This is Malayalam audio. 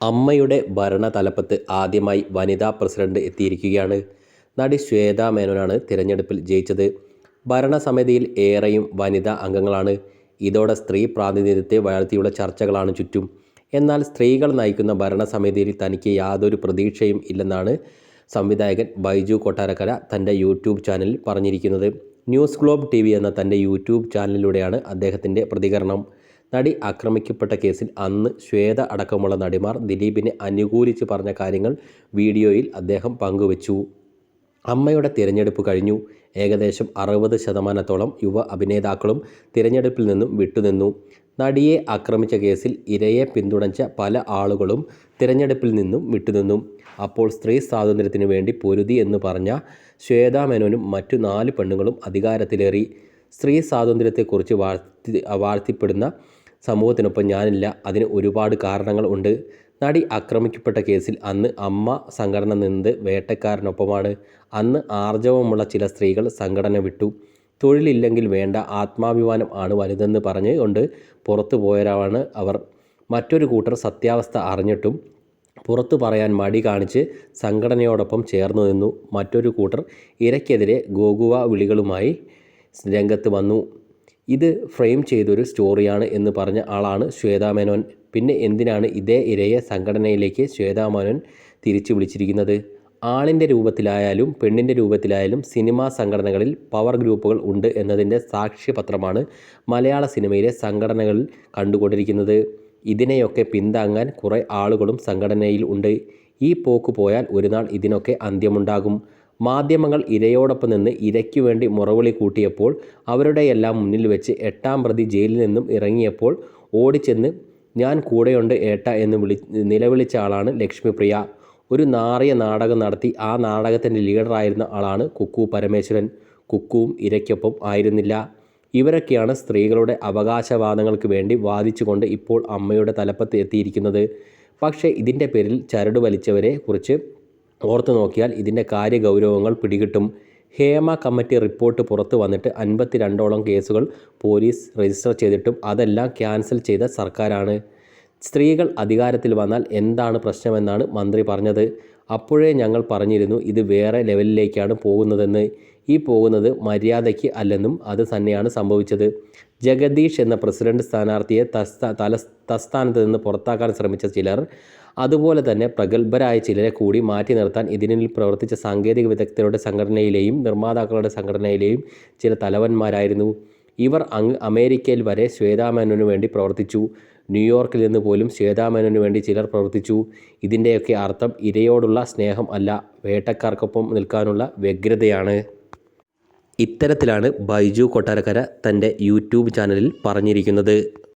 അമ്മയുടെ ഭരണതലപ്പത്ത് ആദ്യമായി വനിതാ പ്രസിഡന്റ് എത്തിയിരിക്കുകയാണ്. നടി ശ്വേതാ മേനോനാണ് തിരഞ്ഞെടുപ്പിൽ ജയിച്ചത്. ഭരണസമിതിയിൽ ഏറെയും വനിതാ അംഗങ്ങളാണ്. ഇതോടെ സ്ത്രീ പ്രാതിനിധ്യത്തെ വളർത്തിയുള്ള ചർച്ചകളാണ് ചുറ്റും. എന്നാൽ സ്ത്രീകൾ നയിക്കുന്ന ഭരണസമിതിയിൽ തനിക്ക് യാതൊരു പ്രതീക്ഷയും ഇല്ലെന്നാണ് സംവിധായകൻ ബൈജു കൊട്ടാരക്കര തന്റെ യൂട്യൂബ് ചാനലിൽ പറഞ്ഞിരിക്കുന്നത്. ന്യൂസ് ഗ്ലോബ് ടിവി എന്ന തന്റെ യൂട്യൂബ് ചാനലിലൂടെയാണ് അദ്ദേഹത്തിന്റെ പ്രതികരണം. നടി ആക്രമിക്കപ്പെട്ട കേസിൽ അന്ന് ശ്വേത അടക്കമുള്ള നടിമാർ ദിലീപിനെ അനുകൂലിച്ച് പറഞ്ഞ കാര്യങ്ങൾ വീഡിയോയിൽ അദ്ദേഹം പങ്കുവച്ചു. അമ്മയുടെ തിരഞ്ഞെടുപ്പ് കഴിഞ്ഞു. ഏകദേശം അറുപത് ശതമാനത്തോളം യുവ അഭിനേതാക്കളും തിരഞ്ഞെടുപ്പിൽ നിന്നും വിട്ടുനിന്നു. നടിയെ ആക്രമിച്ച കേസിൽ ഇരയെ പിന്തുണച്ച പല ആളുകളും തിരഞ്ഞെടുപ്പിൽ നിന്നും വിട്ടുനിന്നു. അപ്പോൾ സ്ത്രീ സ്വാതന്ത്ര്യത്തിനു വേണ്ടി പൊരുതി എന്ന് പറഞ്ഞ ശ്വേതാ മേനോനും മറ്റു നാല് പെണ്ണുങ്ങളും അധികാരത്തിലേറി. സ്ത്രീ സ്വാതന്ത്ര്യത്തെക്കുറിച്ച് വാഴ്ത്തിപ്പാടുന്ന സമൂഹത്തിനൊപ്പം ഞാനില്ല. അതിന് ഒരുപാട് കാരണങ്ങൾ ഉണ്ട്. നടി ആക്രമിക്കപ്പെട്ട കേസിൽ അന്ന് അമ്മ സംഘടന നിന്നത് വേട്ടക്കാരനൊപ്പമാണ്. അന്ന് ആർജവമുള്ള ചില സ്ത്രീകൾ സംഘടന വിട്ടു. തൊഴിലില്ലെങ്കിൽ വേണ്ട ആത്മാഭിമാനം ആണ് വലുതെന്ന് പറഞ്ഞ് കൊണ്ട് പുറത്തു പോയവരാണ് അവർ. മറ്റൊരു കൂട്ടർ സത്യാവസ്ഥ അറിഞ്ഞിട്ടും പുറത്തു പറയാൻ മടി കാണിച്ച് സംഘടനയോടൊപ്പം ചേർന്നു നിന്നു. മറ്റൊരു കൂട്ടർ ഇരയ്ക്കെതിരെ ഗോകുവ വിളികളുമായി രംഗത്ത് വന്നു. ഇത് ഫ്രെയിം ചെയ്തൊരു സ്റ്റോറിയാണ് എന്ന് പറഞ്ഞ ആളാണ് ശ്വേതാ മേനോൻ. പിന്നെ എന്തിനാണ് ഇതേ ഇരയെ സംഘടനയിലേക്ക് ശ്വേതാ മേനോൻ തിരിച്ചു വിളിച്ചിരിക്കുന്നത്? ആണിന്റെ രൂപത്തിലായാലും പെണ്ണിന്റെ രൂപത്തിലായാലും സിനിമാ സംഘടനകളിൽ പവർ ഗ്രൂപ്പുകൾ ഉണ്ട് എന്നതിന്റെ സാക്ഷ്യപത്രമാണ് മലയാള സിനിമയിലെ സംഘടനകളിൽ കണ്ടുകൊണ്ടിരിക്കുന്നത്. ഇതിനെയൊക്കെ പിന്താങ്ങാൻ കുറേ ആളുകളും സംഘടനയിൽ ഉണ്ട്. ഈ പോക്ക് പോയാൽ ഒരുനാൾ ഇതിനൊക്കെ അന്ത്യമുണ്ടാകും. മാധ്യമങ്ങൾ ഇരയോടൊപ്പം നിന്ന് ഇരയ്ക്കു വേണ്ടി മുറവിളി കൂട്ടിയപ്പോൾ അവരുടെയെല്ലാം മുന്നിൽ വെച്ച് എട്ടാം പ്രതി ജയിലിൽ നിന്നും ഇറങ്ങിയപ്പോൾ ഓടിച്ചെന്ന് ഞാൻ കൂടെയുണ്ട് ഏട്ട എന്ന് വിളി നിലവിളിച്ച ആളാണ് ലക്ഷ്മിപ്രിയ. ഒരു നാറിയ നാടകം നടത്തി ആ നാടകത്തിന്റെ ലീഡറായിരുന്ന ആളാണ് കുക്കു പരമേശ്വരൻ. കുക്കുവും ഇരയ്ക്കൊപ്പം ആയിരുന്നില്ല. ഇവരൊക്കെയാണ് സ്ത്രീകളുടെ അവകാശവാദങ്ങൾക്ക് വേണ്ടി വാദിച്ചുകൊണ്ട് ഇപ്പോൾ അമ്മയുടെ തലപ്പത്ത് എത്തിയിരിക്കുന്നത്. പക്ഷേ ഇതിന്റെ പേരിൽ ചരട് വലിച്ചവരെ കുറിച്ച് ഓർത്തു നോക്കിയാൽ ഇതിന്റെ കാര്യഗൗരവങ്ങൾ പിടികിട്ടും. ഹേമ കമ്മിറ്റി റിപ്പോർട്ട് പുറത്ത് വന്നിട്ട് അൻപത്തിരണ്ടോളം കേസുകൾ പോലീസ് രജിസ്റ്റർ ചെയ്തിട്ടും അതെല്ലാം ക്യാൻസൽ ചെയ്ത സർക്കാരാണ്. സ്ത്രീകൾ അധികാരത്തിൽ വന്നാൽ എന്താണ് പ്രശ്നമെന്നാണ് മന്ത്രി പറഞ്ഞത്. അപ്പോഴേ ഞങ്ങൾ പറഞ്ഞിരുന്നു ഇത് വേറെ ലെവലിലേക്കാണ് പോകുന്നതെന്ന്. ഈ പോകുന്നത് മര്യാദയ്ക്ക് അല്ലെന്നും അത് തന്നെയാണ് സംഭവിച്ചത്. ജഗദീഷ് എന്ന പ്രസിഡന്റ് സ്ഥാനാർത്ഥിയെ തലസ്ഥാനത്ത് നിന്ന് പുറത്താക്കാൻ ശ്രമിച്ച ചിലർ അതുപോലെ തന്നെ പ്രഗത്ഭരായ ചിലരെ കൂടി മാറ്റി നിർത്താൻ ഇതിനിൽ പ്രവർത്തിച്ച സാങ്കേതിക വിദഗ്ധരുടെ സംഘടനയിലെയും നിർമ്മാതാക്കളുടെ സംഘടനയിലെയും ചില തലവന്മാരായിരുന്നു. ഇവർ അമേരിക്കയിൽ വരെ ശ്വേതാമേനോനു വേണ്ടി പ്രവർത്തിച്ചു. ന്യൂയോർക്കിൽ നിന്ന് പോലും ശ്വേതാമേനോനു വേണ്ടി ചിലർ പ്രവർത്തിച്ചു. ഇതിന്റെയൊക്കെ അർത്ഥം ഇരയോടുള്ള സ്നേഹം അല്ല വേട്ടക്കാർക്കൊപ്പം നിൽക്കാനുള്ള വ്യഗ്രതയാണ്. ഇത്തരത്തിലാണ് ബൈജു കൊട്ടാരക്കര തന്റെ യൂട്യൂബ് ചാനലിൽ പറഞ്ഞിരിക്കുന്നത്.